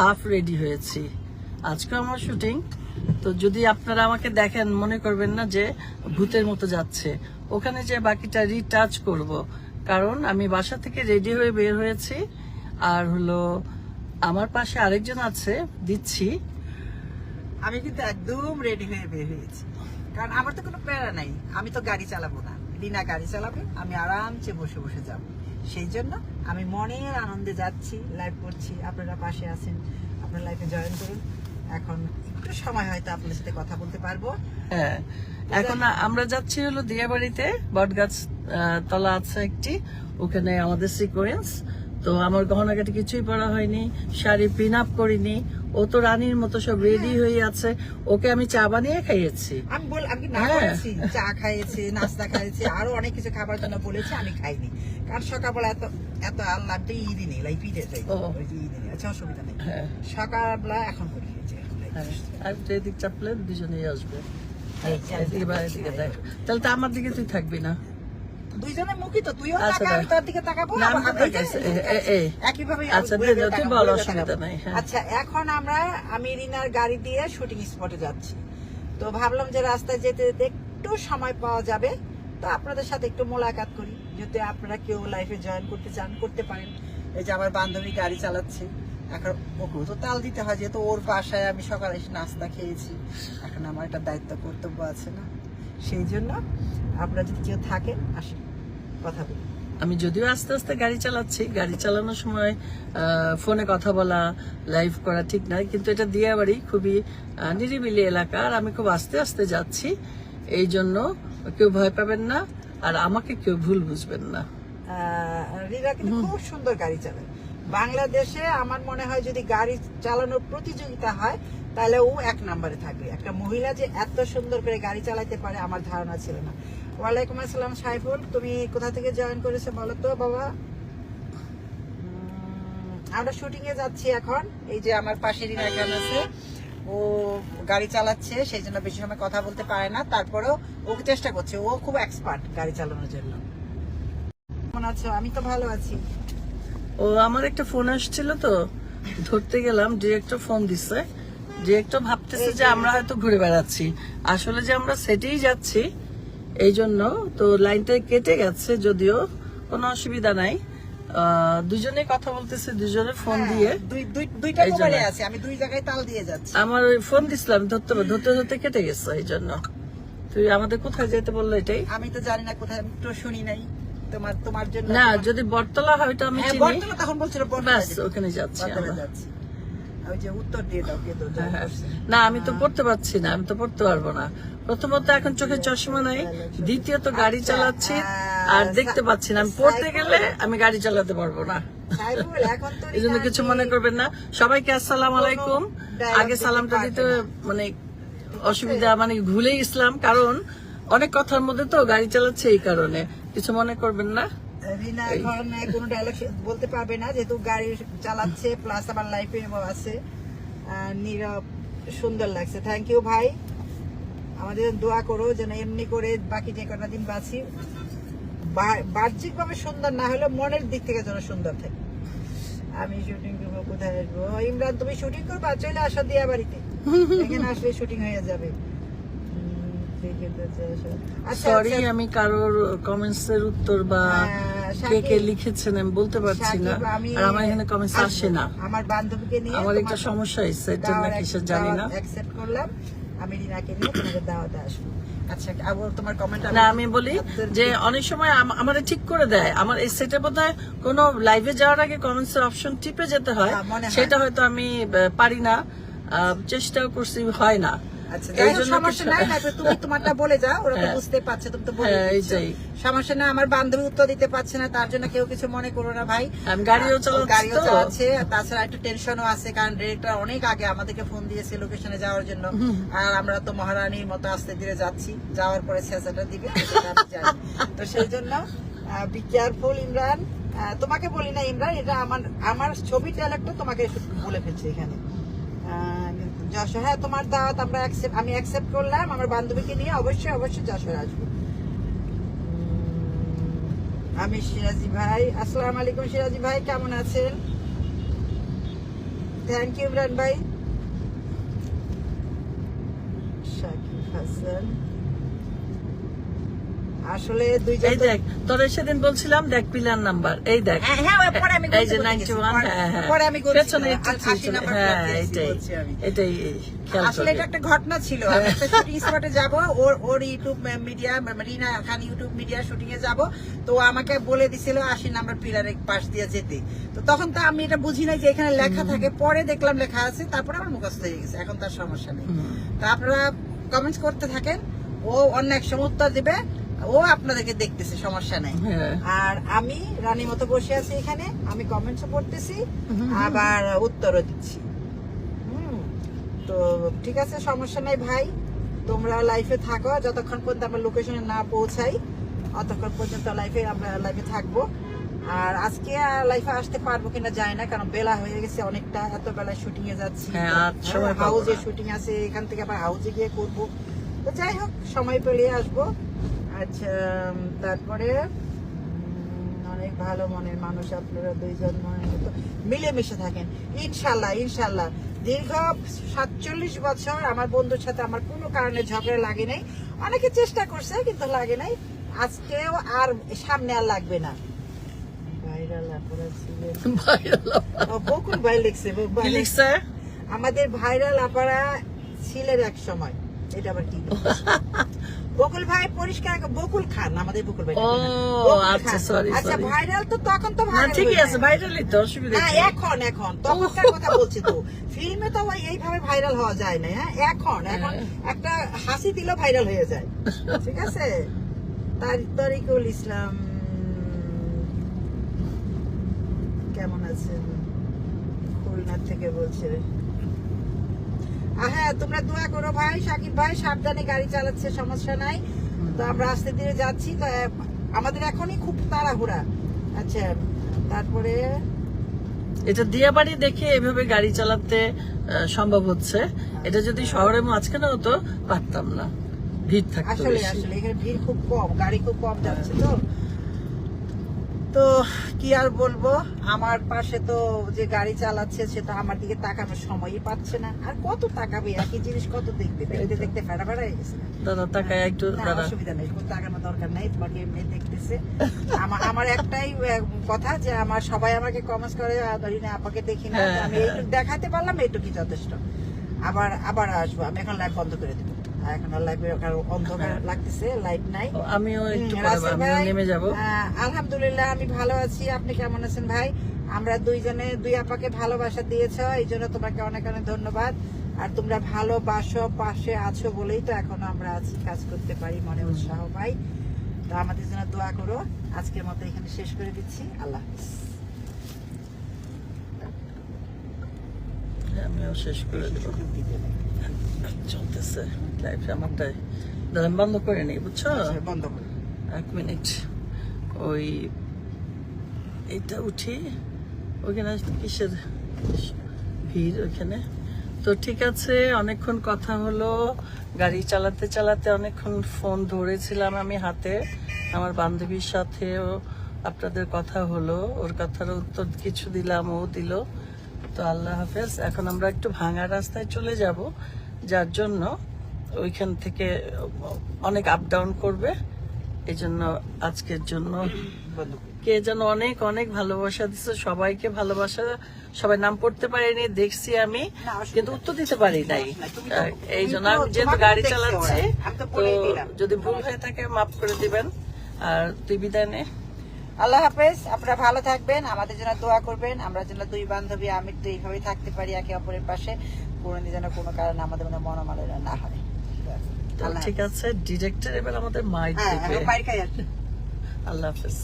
Half ready হয়েছি। আজকে আমার শুটিং তো যদি আপনারা আমাকে দেখেন, মনে করবেন না যে ভূতের মতো যাচ্ছে। ওখানে যে বাকিটা রিটাচ করব, কারণ আমি বাসা থেকে রেডি হয়ে বের হয়েছি। আর হলো, আমার পাশে আরেকজন আছে, দিচ্ছি। আমি কিন্তু একদম রেডি হয়ে বের হয়েছি। কারণ আমার তো কোনো প্যারা নাই। আমি তো গাড়ি চালাবো না। রিনা গাড়ি চালাবে, আমি আরামসে বসে বসে যাব। সেই জন্য আমি মনের আনন্দে যাচ্ছি লাইভ করছি। আপনারা পাশে আছেন আপনার লাইফে জয়েন করুন। এখন একটু সময় হয়তো আপনার সাথে কথা বলতে পারব। হ্যাঁ এখন আমরা যাচ্ছি হলো দিয়াবাড়িতে বটগাছ তলা আছে একটি ওখানে আমাদের সিকোয়েন্স তো আমার গহনাঘাটি কিছুই পরা হয়নি শাড়ি পিন আপ করিনি ও তো রানীর মতো সব রেডি হয়ে। আছে ওকে আমি চা বানিয়ে খাইয়েছি। আমি বল আমি না হ্যাঁ। চা খাইয়েছে নাস্তা খাইয়েছে আরও অনেক কিছু খাবার জন্য বলেছে আমি খাইনি। কারণ সকালবেলা এত এত আল্লাহ তো ঈদই নেই লাইক পিঠে ও। ওই যে ঈদই নেই আচ্ছা অসুবিধা নেই। হ্যাঁ। সকালবেলা এখন করে হ্যাঁ। আর এদিক চাপলে দুজনেই আসবে। তাহলে তো আমার দিকে তুই থাকবি না। দুইজনের মুখই তো তুইও তাকা আমি। তোর দিকে তাকাবো। একইভাবে আচ্ছা, তুই বল, অসুবিধা নাই, হ্যাঁ। আচ্ছা এখন আমরা আমি রিনার গাড়ি দিয়ে শুটিং স্পটে যাচ্ছি। তো ভাবলাম যে রাস্তায় যেতে যেতে একটু সময় পাওয়া যাবে। তো আপনাদের সাথে একটু মোলাকাত করি যদি আপনারা কেউ লাইফে জয়েন করতে চান করতে পারেন। এই যে আমার বান্ধবী গাড়ি চালাচ্ছে। এখন ওকেও তো তাল দিতে হয় যেহেতু ওর বাসায় আমি সকালে এসে নাস্তা খেয়েছি। এখন আমার একটা দায়িত্ব কর্তব্য আছে না। সেই জন্য আপনারা যদি কেউ থাকেন আসেন কথা বলি। আমি যদিও আস্তে আস্তে গাড়ি চালাচ্ছি গাড়ি চালানোর সময় ফোনে কথা বলা লাইভ করা ঠিক নয় কিন্তু এটা দিয়াবাড়ি খুবই নিরিবিলি এলাকা আর আমি খুব আস্তে আস্তে যাচ্ছি। এই জন্য কেউ ভয় পাবেন না আর আমাকে কেউ ভুল বুঝবেন না। রিনা কিন্তু খুব সুন্দর গাড়ি চালায়। বাংলাদেশে আমার মনে হয় যদি গাড়ি চালানোর প্রতিযোগিতা হয়, তাহলে ও এক নম্বরে থাকবে। একটা মহিলা যে এত সুন্দর করে গাড়ি চালাতে পারে, আমার ধারণা ছিল না। ওয়ালাইকুম আসসালাম, সাইফুল। তুমি কোথা থেকে জয়েন করেছ বলো তো, বাবা? আমরা শুটিং এ যাচ্ছি এখন। এই যে আমার পাশে রিনা আছে, ও গাড়ি চালাচ্ছে, সেই জন্য বেশি সময় কথা বলতে পারে না। তারপরেও ওকে চেষ্টা করছে, ও খুব এক্সপার্ট গাড়ি চালানোর জন্য। কেমন আছো? আমি তো ভালো আছি। ও আমার একটা ফোন আসছিল তো ধরতে গেলাম ডিরেক্টর ফোন দিছে। ডিরেক্টর ভাবতেছে যে আমরা হয়তো ঘুরে বেড়াচ্ছি। আসলে যে আমরা সেটেই যাচ্ছি এই জন্য তো লাইনটা কেটে গেছে যদিও কোনো অসুবিধা নাই। দুজনে কথা বলতেছে দুজনে ফোন হ্যাঁ, দিয়ে। দুই দুই দুইটা। মোবাইলে আছে আমি দুই জায়গায় তাল দিয়ে যাচ্ছি। আমার ওই ফোন দিছিলাম ধরতে ধরতে ধরতে কেটে গেছে এই জন্য। তুই আমাদের কোথায় যেতে বলল এটাই? আমি তো জানি না কোথায় আমি তো শুনি নাই। তোমার তোমার জন্য না যদি বটতলা হয় তো আমি হ্যাঁ, চিনি। বটতলা তখন বলছিল ব্যাস ওখানে যাচ্ছি যাচ্ছি। ওই যে উত্তর দিয়ে দাও কে তো জয় হ্যাঁ। না আমি তো পড়তে পারছি না আমি তো পড়তে পারব না। প্রথমত এখন চোখে চশমা নাই দ্বিতীয়ত গাড়ি আচ্ছা, চালাচ্ছি আর দেখতে পাচ্ছি না আমি পড়তে গেলে আমি গাড়ি চালাতে পারব না। এই জন্য কিছু মনে করবেন না। সবাইকে আসসালাম আলাইকুম। আগে সালামটা দিতে মানে অসুবিধা মানে ভুলে ইসলাম কারণ অনেক কথার মধ্যে তো গাড়ি চালাচ্ছে এই কারণে। কিছু মনে করবেন না? রিনা এখন কোনো ডায়লগ বলতে পারবে না যেহেতু গাড়ি চালাচ্ছে প্লাস আমার লাইফে আছে। নীরব সুন্দর লাগছে। থ্যাংক ইউ ভাই। আমাদের দোয়া করো যেন এমনি করে বাকি যে কটা দিন বাঁচি। বাহ্যিক ভাবে সুন্দর না হলেও মনের দিক থেকে যেন সুন্দর থাকে। আমি শুটিং করব কোথায় আসব? ইমরান তুমি শুটিং করবা? চলে আসো দিয়া বাড়িতে। এখানে আসলে শুটিং হয়ে যাবে। আছে, আচ্ছা, সরি আচ্ছা, আমি কারোর কমেন্টস এর উত্তর বা হ্যাঁ, কে কে লিখেছেন আমি বলতে পারছি না। আর আমার এখানে কমেন্টস আসে না। আমার বান্ধবীকে নিয়ে আমার একটা সমস্যা হয়েছে জন্য দাওয়াত- কিসের জানি না। accept করলাম। আমি রিনাকে নিয়ে তোমাদের দাওয়াতে আসব। আচ্ছা তোমার কমেন্ট না আমি বলি যে অনেক সময় আমার ঠিক করে দেয়। আমার এই সেটে বোধ হয় কোনো লাইভে যাওয়ার আগে কমেন্টস এর অপশন টিপে যেতে হয়। হ্যাঁ। সেটা হয়তো আমি পারি না। চেষ্টাও করছি হয় না। আচ্ছা যাই হোক, সমস্যা নাই তারপরে তুমি তোমারটা বলে যাও ওরা তো হ্যাঁ। বুঝতে পারছে তুমি তো বলে হ্যাঁ, এইটাই। সমস্যা না আমার বান্ধবী উত্তর দিতে পারছে না তার জন্য কেউ কিছু মনে করো না ভাই। আমি গাড়িও চালাচ্ছি গাড়িও চালাচ্ছে তাছাড়া একটু টেনশনও আছে কারণ ডিরেক্টর অনেক আগে আমাদেরকে ফোন দিয়েছে লোকেশনে যাওয়ার জন্য। আর আমরা তো মহারানীর মতো আস্তে ধীরে যাচ্ছি যাওয়ার পরে দিবে। তো সেই জন্য বি কেয়ারফুল ইমরান। তোমাকে বলি না ইমরান এটা আমার আমার ডায়লগটা তোমাকে বলে ফেলছে এখানে। যশোর। হ্যাঁ তোমার দাওয়াত আমরা অ্যাকসেপ্ট আমি অ্যাকসেপ্ট করলাম, আমার বান্ধবীকে নিয়ে অবশ্যই অবশ্যই যশোর আসব। আমি সিরাজি ভাই। আসসালাম আলাইকুম সিরাজি ভাই, কেমন আছেন? থ্যাংক ইউ ইমরান ভাই। শাকিব হাসান। আসলে দুইজন এই দেখ তোরে সেদিন বলছিলাম দেখ পিলার নাম্বার। এই দেখ। হ্যাঁ, হ্যাঁ, পরে আমি এই যে গুনতে বলে নাইনটি গেছি। ওয়ান পরে- হ্যাঁ হ্যাঁ। পরে আমি। পেছনে হ্যাঁ এটাই এটাই আসলে এটা একটা ঘটনা ছিল। আমি স্পটে যাব ওর ওর YouTube media Rina Khan YouTube media shooting এ যাব। তো আমাকে বলে দিছিল আশি নাম্বার পিলারের পাশ দিয়ে যেতে। তো তখন তো আমি এটা বুঝি নাই যে এখানে লেখা থাকে। পরে দেখলাম লেখা আছে তারপরে আমার মুখস্থ হয়ে গেছে। এখন তার সমস্যা নেই। তো আপনারা কমেন্টস করতে থাকেন। ও অন্য এক সময় উত্তর দিবে। ও আপনাদেরকে দেখতেছে সমস্যা নেই। হ্যাঁ। আর আমি রানীর মতো বসে আছি এখানে আমি কমেন্টসও পড়তেছি আবার উত্তরও দিচ্ছি। হুম, তো ঠিক আছে সমস্যা নাই ভাই। তোমরা লাইফে থাকো যতক্ষণ পর্যন্ত আমরা লোকেশনে না পৌঁছাই অতক্ষণ পর্যন্ত লাইফে আমরা লাইফে থাকব। আর আজকে লাইফে আসতে পারব কিনা জানি না কারণ বেলা হয়ে গেছে অনেকটা এত বেলায় শুটিং এ যাচ্ছি। হ্যাঁ, হাউজে না। শুটিং আছে এখান থেকে আবার হাউজে গিয়ে করব। তো যাই হোক সময় পেলে আসব। আচ্ছা তারপরে অনেক ভালো মনের মানুষ আপনারা দুইজন মনের মতো মিলেমিশে থাকেন। ইনশাল্লাহ ইনশাল্লাহ। দীর্ঘ সাতচল্লিশ বছর আমার বন্ধুর সাথে আমার কোনো কারণে ঝগড়া লাগে নাই। অনেকে চেষ্টা করছে কিন্তু লাগে নাই। আজকেও আর সামনে আর লাগবে না। বকুল ভাই লিখছে আমাদের ভাইরাল আপারা ছিলেন এক সময়। এটা আবার কি? বকুল ভাই পরিষ্কার বকুল খান আমাদের বকুল ভাই আচ্ছা, খান। আচ্ছা ভাইরাল তো তখন তো ভাইরাল ঠিকই আছে ভাইরালই তো অসুবিধা হ্যাঁ এখন এখন তখনকার কথা বলছি তো। ফিল্মে তো এইভাবে ভাইরাল হওয়া যায় না হ্যাঁ? এখন এখন হ্যাঁ। একটা হাসি দিলেও ভাইরাল হয়ে যায়। ঠিক আছে? তার তরিকুল ইসলাম কেমন আছেন? খুলনা থেকে বলছে। হ্যাঁ তোমরা দোয়া করো ভাই সাকিব ভাই সাবধানে গাড়ি চালাচ্ছে সমস্যা নাই। তো আমরা আস্তে ধীরে যাচ্ছি। তো আমাদের এখনই খুব তাড়াহুড়া। আচ্ছা তারপরে এটা দিয়া বাড়ি দেখে এভাবে গাড়ি চালাতে সম্ভব হচ্ছে। এটা যদি শহরের মাঝখানে হতো পারতাম না। ভিড় থাকতো আসলে আসলে এখানে ভিড় খুব কম গাড়ি খুব কম যাচ্ছে তো। তো কি আর বলব? আমার পাশে তো যে গাড়ি চালাচ্ছে সে তো আমার দিকে তাকানোর সময়ই পাচ্ছে না। আর কত তাকাবে? একই জিনিস কত দেখবে? দেখতে দেখতে ফেরা ফেরা হয়ে গেছে। দাদা তাকায় একটু না, অসুবিধা নেই কোনো তাকানোর দরকার নাই। তোমাকে এমনি দেখতেছে। আমার আমার একটাই কথা যে আমার সবাই আমাকে কমেন্টস করে আহ, রিনা আপাকে দেখি না। হ্যাঁ, আমি হ্যাঁ। এইটুকু দেখাতে পারলাম এইটুকুই যথেষ্ট। আবার আবার আসব। আমি এখন লাইভ বন্ধ করে দেবো। এখন আর অন্ধকার হ্যাঁ। লাগতেছে লাইট নাই। আমিও একটু নেমে যাব। আলহামদুলিল্লাহ আমি ভালো আছি। আপনি কেমন আছেন ভাই? আমরা দুইজনে দুই আপাকে ভালোবাসা দিয়েছ এই জন্য তোমাকে অনেক অনেক ধন্যবাদ। আর তোমরা ভালোবাসো পাশে আছো বলেই তো এখনও আমরা আছি কাজ করতে পারি মনে উৎসাহ পাই। তো আমাদের জন্য দোয়া করো। আজকের মতো এখানে শেষ করে দিচ্ছি। আল্লাহ হাফিজ আমিও শেষ করে দেবো। চলতেছে লাইফ আমারটাই। দাদা বন্ধ করে নিই বুঝছ? আচ্ছা, বন্ধ করো এক মিনিট ওই এইটা উঠি ওইখানে কিসের ভিড় ওইখানে? তো ঠিক আছে অনেকক্ষণ কথা হলো। গাড়ি চালাতে চালাতে অনেকক্ষণ ফোন ধরেছিলাম আমি হাতে। আমার বান্ধবীর সাথেও আপনাদের কথা হলো ওর কথার উত্তর কিছু দিলাম ও দিল। তো আল্লাহ হাফেজ, এখন আমরা একটু ভাঙা রাস্তায় চলে যাব, যার জন্য ওইখান থেকে অনেক আপ ডাউন করবে এই জন্য আজকের জন্য কে যেন অনেক অনেক ভালোবাসা দিচ্ছে সবাইকে ভালোবাসা, সবাই নাম পড়তে পারিনি, দেখছি আমি, কিন্তু উত্তর দিতে পারি নাই এই জন্য আমি যেহেতু গাড়ি চালাচ্ছি। তো। যদি ভুল হয়ে থাকে, মাফ করে দিবেন আর তুই বিদায় নে আল্লাহ হাফেজ আপনারা ভালো থাকবেন আমাদের জন্য দোয়া করবেন আমরা যেন দুই বান্ধবী আমি তো এইভাবেই থাকতে পারি একে অপরের পাশে কোনোদিন যেন কোনো কারণে আমাদের মনে মনোমালিন্য না হয়। ঠিক আছে ডিরেক্টর এবার আমাদের মাইক হ্যাঁ আসি আল্লাহ হাফেজ।